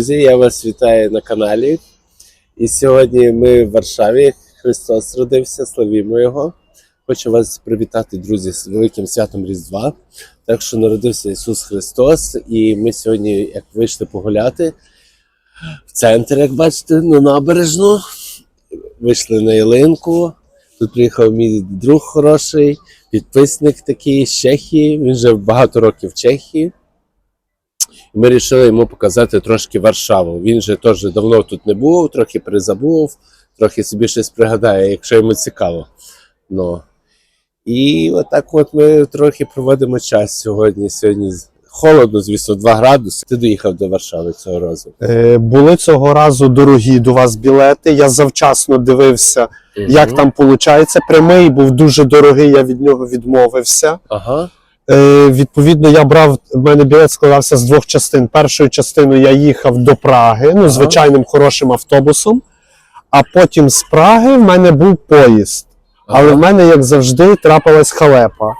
Друзі, я вас вітаю на каналі. І сьогодні ми в Варшаві. Христос родився, славімо Його. Хочу вас привітати, друзі, з великим святом Різдва. Так що народився Ісус Христос, і ми сьогодні, як вийшли погуляти в центр, як бачите, на набережну. Вийшли на ялинку. Тут приїхав мій друг хороший, підписник такий з Чехії. Він вже багато років в Чехії. Ми вирішили йому показати трошки Варшаву. Він же теж давно тут не був, трохи призабув, трохи собі щось пригадає, якщо йому цікаво. Ну. І отак от ми трохи проводимо час сьогодні. Сьогодні холодно, звісно, 2 градуси. Ти доїхав до Варшави цього разу. Е, Були цього разу дорогі до вас білети. Я завчасно дивився, як там виходить. Прямий був дуже дорогий, я від нього відмовився. Ага. Е, відповідно, я брав, в мене білет складався з двох частин. Першою частиною я їхав до Праги, ну, звичайним хорошим автобусом. А потім з Праги в мене був поїзд. Але в мене, як завжди, трапилась халепа.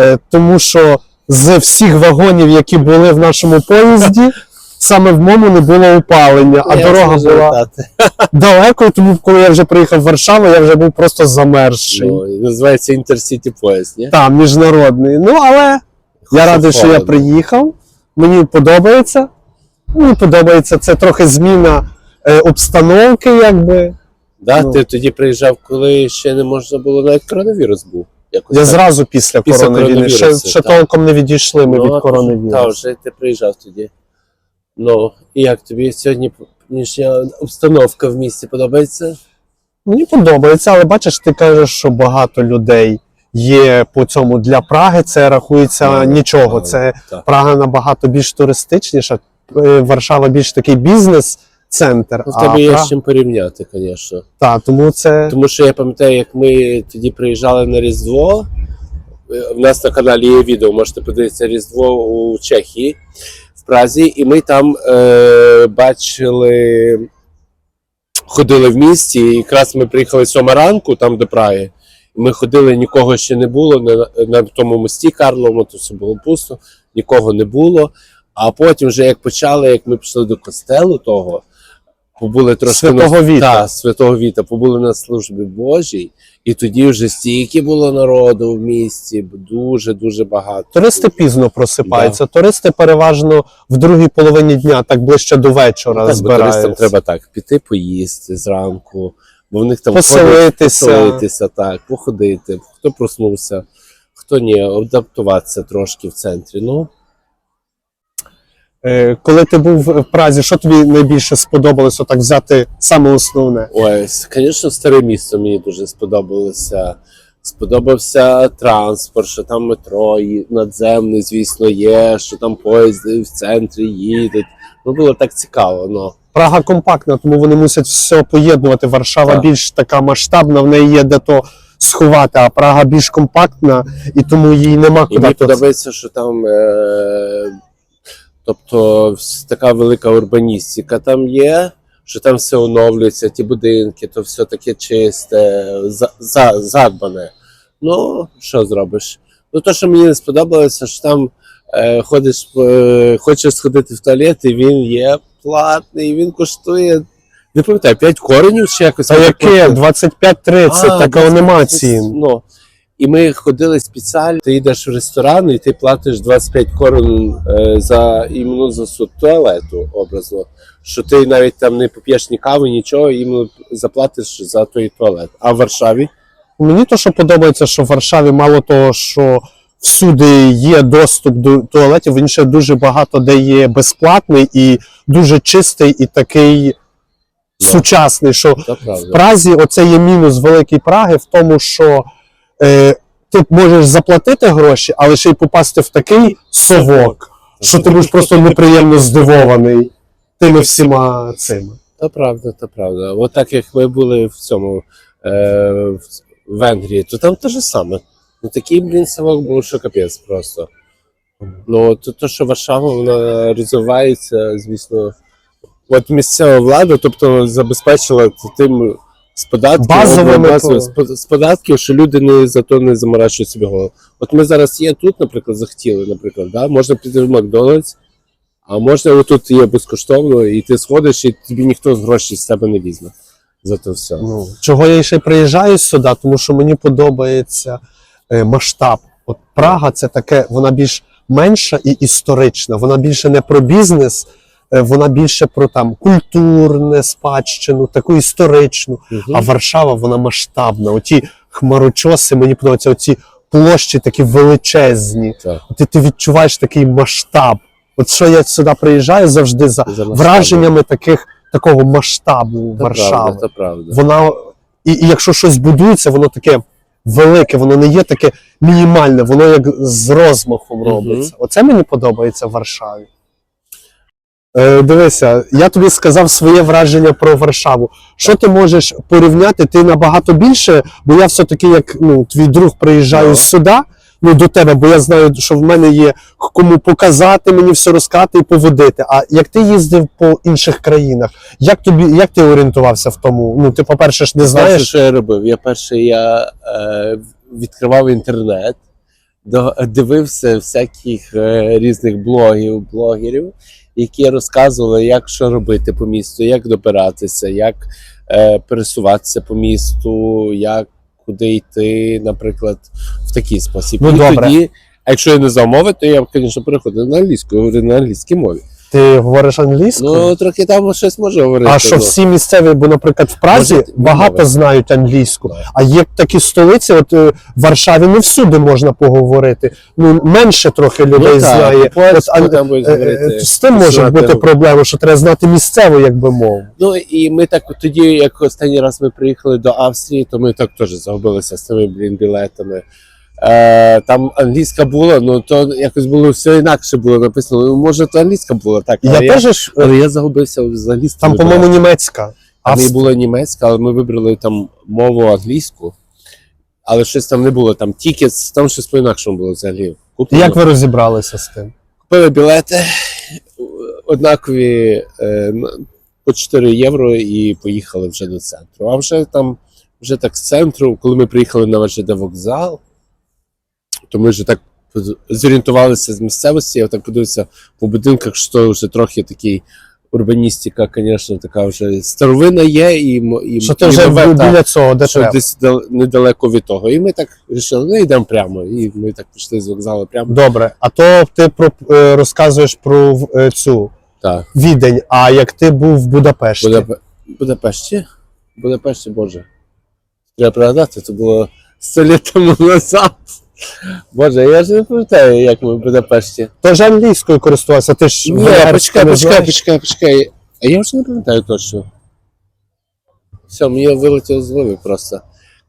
Е, тому що з всіх вагонів, які були в нашому поїзді, саме в моєму не було опалення, а Я дорога була далеко, тому коли я вже приїхав в Варшаву, я вже був просто замерзший. Ну, називається інтерсіті поїзд, ні? Там, міжнародний. Ну, але я радий, що я приїхав. Мені подобається. Мені подобається. Це трохи зміна е, обстановки, якби. Да, Ну. ти тоді приїжджав, коли ще не можна було, навіть коронавірус був. Якось Я так. зразу після, Після коронавірусу. Ще, ще так. толком не відійшли ми Ну, від коронавірусу. Так, вже ти приїжджав тоді. Ну, і як тобі сьогодні нинішня обстановка в місті подобається? Мені подобається, але бачиш, ти кажеш, що багато людей є по цьому для Праги. Це рахується Так, нічого. так, Це так. Прага набагато більш туристичніша. е, Варшава більш такий бізнес-центр. Ну, в а є Прага- з чим порівняти, звісно. Та, тому це Тому що я пам'ятаю, як ми тоді приїжджали на Різдво. е, В нас на каналі є відео, можете подивитися Різдво у Чехії Празі, і ми там е, бачили, ходили в місті. І якраз ми приїхали сьома ранку там до Праги. Ми ходили, нікого ще не було на, на тому мості Карловому, то все було пусто, нікого не було. А потім, вже як почали, як ми пішли до костелу того, побули трошки Святого Віта. Та, Святого Віта, побули на службі Божій, і тоді вже стільки було народу в місті, дуже дуже багато. туристи пізно просипаються. Туристи переважно в другій половині дня, так ближче до вечора, Так, бо туристам треба так піти поїсти зранку, бо в них там Поселитися. ходять, поселитися, так, походити, хто проснувся, хто ні, адаптуватися трошки в центрі. Ну, Коли ти був в Празі, що тобі найбільше сподобалось отак взяти саме основне? Ой, звісно, старе місто мені дуже сподобалося. Сподобався транспорт, що там метро і надземне, звісно, є, що там поїзди в центрі їдуть. Ну було так цікаво. Ну Прага компактна, тому вони мусять все поєднувати. Варшава Так. більш така масштабна, в неї є де то сховати, а Прага більш компактна, і тому їй нема і куди. мені подобається, що там, е- тобто, така велика урбаністика там є. Що там все оновлюється, ті будинки, то все таке чисте, за, за, задбане. Ну, що зробиш? Ну, то, що мені не сподобалося, що там е, ходиш, е, хочеш сходити в туалет, і він є платний, він коштує, не пам'ятаю, 5 коренів чи якось. Так яке? коштує. 25-30, А, така 25, анімації. Ну, і ми ходили спеціально. Ти йдеш в ресторан і ти платиш 25 корон е, за іменно за суд туалету, образно. Що ти навіть там не поп'єш ні кави, нічого, іменно заплатиш за той туалет. А в Варшаві Мені то, що подобається, що в Варшаві мало того, що всюди є доступ до туалетів, він ще дуже багато де є безплатний і дуже чистий і такий сучасний. Що в. Празі оце є мінус Великої Праги в тому, що е, ти можеш заплатити гроші, але ще й попасти в такий совок, що ти будеш просто неприємно здивований тими всіма цими. Та правда, та правда. От так як ми були в цьому е, в Венгрії, то там те ж саме. Ну такий, блін, совок був, що капець просто. Ну, то, то, що Варшава вона розвивається, звісно. От місцева влада, тобто забезпечила тим з податків, Базовими базовими, то- з, податків, що люди не за то не заморачують собі голову. От ми зараз є тут, наприклад, захотіли, наприклад, да? можна піти в Макдональдс, А можна тут є безкоштовно, і ти сходиш, і тобі ніхто з гроші з тебе не візьме за це все. Ну, чого я ще приїжджаю сюди, тому що мені подобається е, масштаб. От Прага це таке, вона більш менша і історична. Вона більше не про бізнес, вона більше про там культурне спадщину, таку історичну. Мгм. А Варшава вона масштабна. Оті хмарочоси, мені подобаються, оці площі такі величезні. Так. Ти, ти відчуваєш такий масштаб. От що я сюди приїжджаю завжди за За враженнями таких, такого масштабу Це Варшави правда, це правда. вона і, і якщо щось будується, воно таке велике, воно не є таке мінімальне, воно як з розмахом робиться. Оце мені подобається в Варшаві. Е, дивися, я тобі сказав своє враження про Варшаву. Що ти можеш порівняти? Ти набагато більше, бо я все-таки, як ну, твій друг приїжджаю Да. сюди, ну до тебе, бо я знаю, що в мене є кому показати, мені все розказати і поводити. А як ти їздив по інших країнах, як тобі як ти орієнтувався в тому? Ну, ти, по-перше, ж не Знаєш, знаєш. що я робив? Я перше я е, відкривав інтернет, дивився всяких е, різних блогів, блогерів, які розказували, як що робити по місту, як добиратися, як е, пересуватися по місту, як куди йти, наприклад, в такий спосіб. Ну, І добре. тоді, а якщо я не знав мови, то я, звісно, переходив на англійську, говорю на англійській мові. Ти говориш англійською? Ну, трохи там щось може говорити. а що ну. всі місцеві, бо, наприклад, в Празі Може, багато мови. знають англійську. А є такі столиці, от е, в Варшаві не всюди можна поговорити. Ну, менше трохи людей Ну, знає. От, а, там Е, е, говорити, З тим може бути проблема, що треба знати місцеву, якби мову. Ну і ми так тоді, як останній раз ми приїхали до Австрії, то ми так теж загубилися з тими блін білетами. Е, там англійська була, ну то якось було все інакше було написано. Ну, може, то англійська була так. Я але я, теж ж, е, але я загубився взагалі. там, по-моєму, німецька. А Авст- була німецька, але ми вибрали там мову англійську. Але щось там не було. Там тільки там щось по-інакшому було взагалі. Куплено. Як ви розібралися з тим? Купили білети однакові е, по 4 євро і поїхали вже до центру. А вже там, вже так з центру, коли ми приїхали на ВЖД вокзал, то ми вже так зорієнтувалися з місцевості. Я так подивився по будинках, що вже трохи такий. Урбаністика, звісно, така вже старовина є, і, і, Що ти вже нове, біля цього, де що треба? десь дал- недалеко від того. І ми так вирішили, ну йдемо прямо. І ми так пішли з вокзалу прямо. Добре. А то ти про, е, розказуєш про е, цю Так. відень, а як ти був в Будапешті? Будапе... Будапешті? Будапешті, Боже. Треба пригадати, це було 100 літ тому назад. Боже, я ж не пам'ятаю, як ми в Будапешті. Та ж англійською користувався, ти ж Ні, гуляєш, почекай, не почекай, знаєш? почекай, почекай. А я вже не пам'ятаю точно. Все, мені вилетіло з голови просто.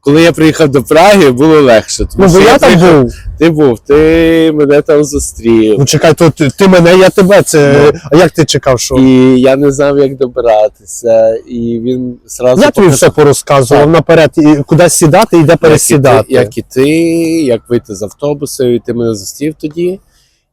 Коли я приїхав до Праги, було легше. Тому Ну, бо що я там приїхав- був. Ти був, ти мене там зустрів. Ну чекай, то ти, ти мене, я тебе. Це Ну. а як ти чекав, що І я не знав, як добиратися. І він зразу я тобі все порозказував Так. наперед, і куди сідати і де пересідати. Як і, ти, як вийти з автобуса, і ти мене зустрів тоді.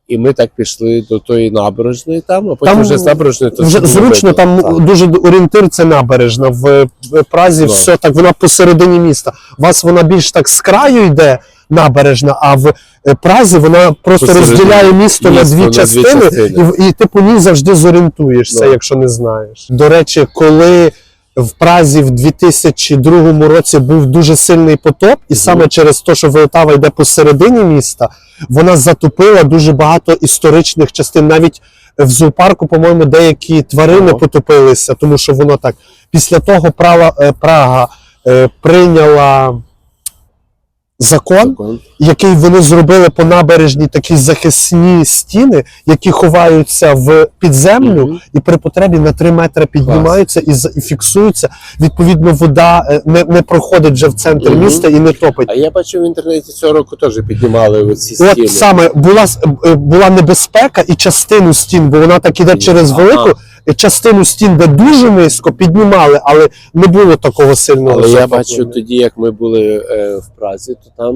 І ми так пішли до тої набережної там, а потім Там вже з набережної то Вже зручно, видно. там Так. дуже орієнтир це набережна. В, Празі Да. все так, вона посередині міста. У вас вона більш так з краю йде набережна, а в е, Празі вона просто Посередині. розділяє місто, на Місто дві на дві частини, частини. І, і ти по ній завжди зорієнтуєшся, Да. якщо не знаєш. До речі, коли в Празі в 2002 році був дуже сильний потоп, і саме через те, що Волтава йде посередині міста, вона затопила дуже багато історичних частин. Навіть в зоопарку, по-моєму, деякі тварини Ого. потопилися, тому що воно так. Після того Права, е, Прага е, прийняла закон, Закон. який вони зробили по набережні такі захисні стіни, які ховаються в підземлю, Мгм. і при потребі на 3 метри піднімаються і, і фіксуються. Відповідно, вода е, не, не проходить вже в центр Мгм. міста і не топить. А я бачив в інтернеті цього року теж піднімали оці стіни. От саме була е, була небезпека і частину стін, бо вона так іде через велику. Частину стін, де дуже низько, піднімали, але не було такого сильного. Але я бачу тоді, як ми були е, в Празі, то там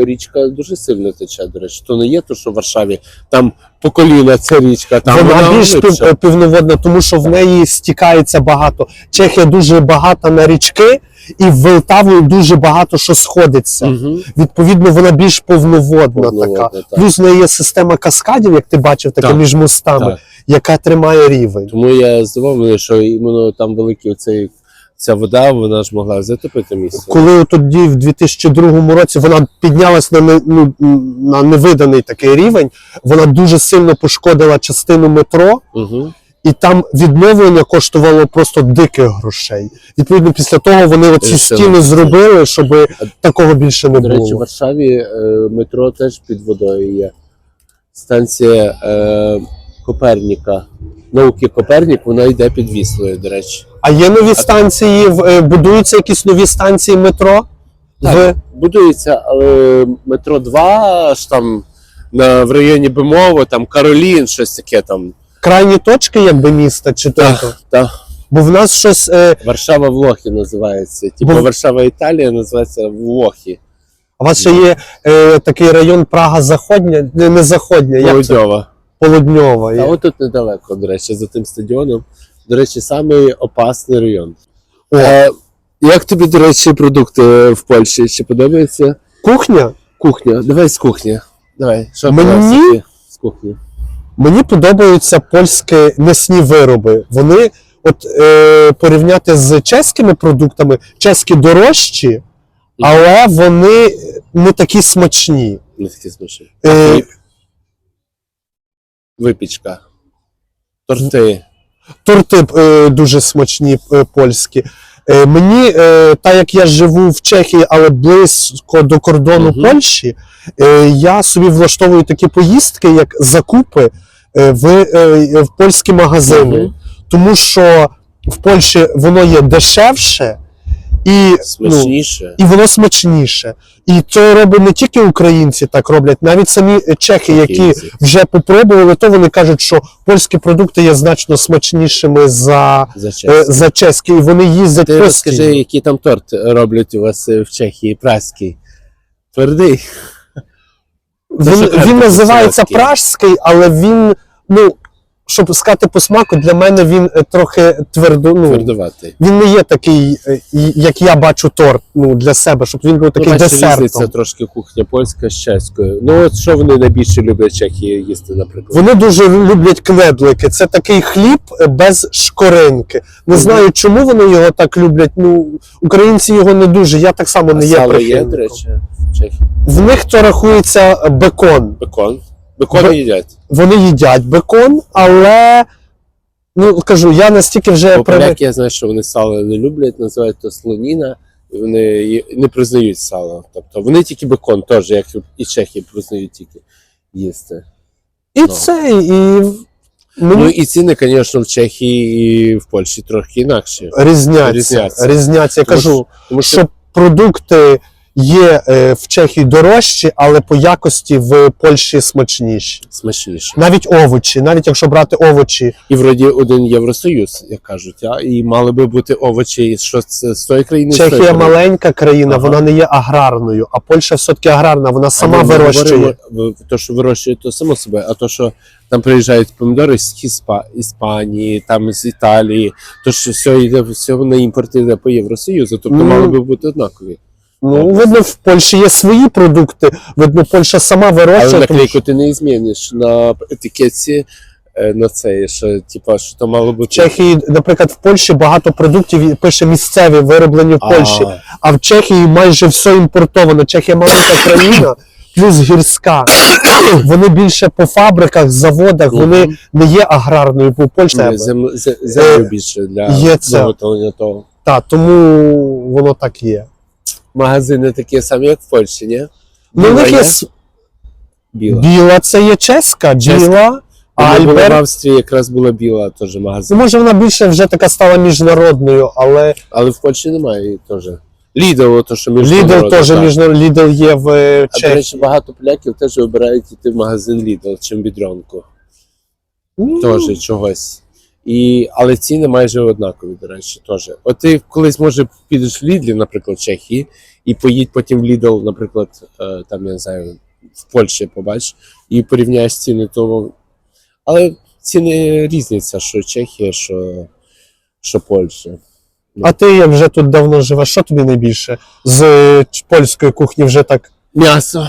е, річка дуже сильно тече. До речі, то не є то, що в Варшаві там по коліна ця річка, там вона, більш пів- півноводна, тому що в неї стікається багато. Чехія дуже багата на річки, і в Велтавою дуже багато що сходиться. Угу. Відповідно, вона більш повноводна, Повноводна, така. так. Плюс в неї є система каскадів, як ти бачив, така Так, між мостами, так. яка тримає рівень. Тому я здивований, що іменно там великий оцей, ця вода, вона ж могла затопити місце. Коли тоді, в 2002 році, вона піднялась на, не- ну, на невиданий такий рівень, вона дуже сильно пошкодила частину метро, Угу. І там відновлення коштувало просто диких грошей. Відповідно, після того вони оці Це стіни зробили, щоб такого більше не До речі, в. Варшаві е, метро теж під водою є. Станція е, Коперніка. Науки Копернік, вона йде під Віслою, до речі. А є нові станції, е, будуються якісь нові станції метро? Так. В Будується, але метро 2 аж там на, в районі Бемово, там Каролін, щось таке там. Крайні точки, якби міста, чи то? Так, так. Бо в нас щось. Е, Варшава Влохи називається. Типу Бо- Варшава Італія називається Влохи. у вас ще є е, такий район Прага Заходня, не, не Заходня, як це? Полудьова. Полудньова. А от тут недалеко, до речі, за тим стадіоном. До речі, самий опасний район. О. Е, як тобі, до речі, продукти в Польщі? Чи подобається? Кухня. Кухня. Давай з кухні. Давай. Що Мені- з кухні? Мені подобаються польські м'ясні вироби. Вони, от е, порівняти з чеськими продуктами, чеські дорожчі, але вони не такі смачні. Не такі смачні. Е, Випічка. Торти. торти е, дуже смачні е, польські. Е, мені, е, так як я живу в Чехії, але близько до кордону Мгм. Польщі, е, я собі влаштовую такі поїздки, як закупи в, е, в польські магазини. Мгм. Тому що в Польщі воно є дешевше і, ну, і воно смачніше. І це робить не тільки українці так роблять, навіть самі е, чехи, які вже попробували, то вони кажуть, що польські продукти є значно смачнішими за, За е, за чеські, і вони їздять Ти постійно. розкажи, який там торт роблять у вас е, в Чехії, праський. Твердий. Він, він називається пражський, але він, ну, щоб сказати по смаку, для мене він е, трохи твердо. Ну, Твердуватий. він не є такий, е, як я бачу торт ну, для себе, щоб він був такий ну, десертом. різниця трошки кухня польська з чеською. Ну, от що вони найбільше люблять Чехії їсти, наприклад? Вони дуже люблять кнедлики. Це такий хліб е, без шкоринки. Не Мгм. знаю, чому вони його так люблять. Ну, українці його не дуже. Я так само А не є сало є, до речі, в Чехії. В них то рахується бекон. Бекон. Бекон Бе- їдять. Вони їдять бекон, але ну кажу, я настільки вже Бо привик. поляки, я знаю, що вони сало не люблять, називають то слоніна, і вони не признають сало. Тобто вони тільки бекон теж, як і чехи признають тільки їсти. І Ну. це, і Ну і ціни, звісно, в Чехії і в Польщі трохи інакші. різняться. різняться. різняться. Я Тому кажу, Тому що що продукти є е, в Чехії дорожчі, але по якості в Польщі смачніші. смачніше. Навіть овочі, навіть якщо брати овочі, І вроді один Євросоюз, як кажуть, а і мали би бути овочі, що це з тої країни. з тої Чехія країни. маленька країна, Ага. вона не є аграрною, а Польща все-таки аграрна, вона сама ми вирощує. говоримо, в- То, що вирощує, то само себе, а то, що там приїжджають помідори з Іспа- Іспанії, там з Італії, то що все йде все на імпорт йде по Євросоюзу, тобто Ну, мали би бути однакові. Ну, видно, в Польщі є свої продукти, видно, Польща сама Але вирощує. тому наклейку ти не зміниш на етикетці е, на це, що типа що то мало бути. В Чехії, наприклад, в Польщі багато продуктів пише місцеві, вироблені в Польщі, А, а в Чехії майже все імпортовано. Чехія маленька країна, плюс гірська. Вони більше по фабриках, заводах, вони не є аграрною, зем- зе- землю Е, більше для виготовлення того. Так, тому воно так є. Магазини такі самі, як в Польщі, ні? Ну, них є с- Біла. біла, це є чеська, Чеська. біла, Вона була в. Австрії якраз була біла теж Ну, магазин. може, вона більше вже така стала міжнародною, але Але в Польщі немає її теж. Lidl, то що Lidl міжнародна, теж міжнародний Lidl є в е, А до Чехії. речі, багато поляків теж вибирають йти в магазин Lidl, чим бідрянку. Ну, Теж чогось. І, але ціни майже однакові, до речі, теж. От ти колись, може, підеш в Lidl, наприклад, в Чехії, і поїдь потім в Lidl, наприклад, е, там, я не знаю, в Польщі побачиш, і порівняєш ціни, то. Але ціни різняться, що Чехія, що, що Польща. А ти як вже тут давно живеш, що тобі найбільше? З польської кухні вже так. М'ясо.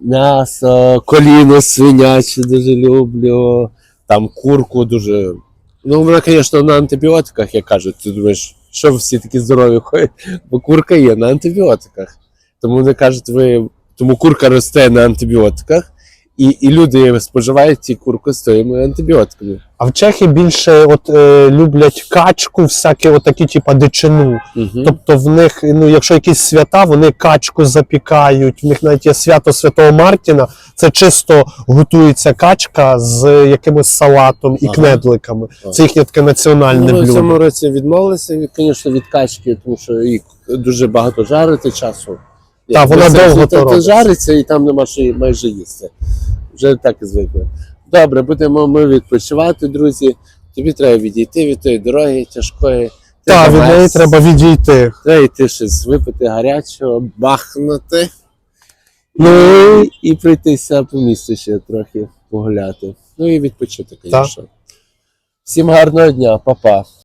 М'ясо, коліно свиняче дуже люблю. Там курку дуже. Ну, вона, звісно, на антибіотиках, як кажуть. Ти думаєш, що всі такі здорові ходять? Бо курка є на антибіотиках. Тому вони кажуть, ви. Тому курка росте на антибіотиках, і, і люди споживають ці курку з тими антибіотиками. А в Чехії більше от, е, люблять качку, всякі отакі, типа дичину. Угу. Тобто в них, ну, якщо якісь свята, вони качку запікають. В них навіть є свято Святого Мартіна. Це чисто готується качка з якимось салатом і Ага. кнедликами. Ага. Це їхнє таке національне Ну, ми в цьому році відмовилися, від, звісно, від качки, тому що їй дуже багато жарити часу. Та, вона довго то, робиться. жариться і там нема що майже їсти. Вже так і звикли. Добре, будемо ми відпочивати, друзі. Тобі треба відійти від тої дороги тяжкої. Так, від неї треба відійти. Треба йти щось випити гарячого, бахнути Ну, і пройтися по місту ще трохи погуляти. Ну і відпочити, звісно. Всім гарного дня, па-па.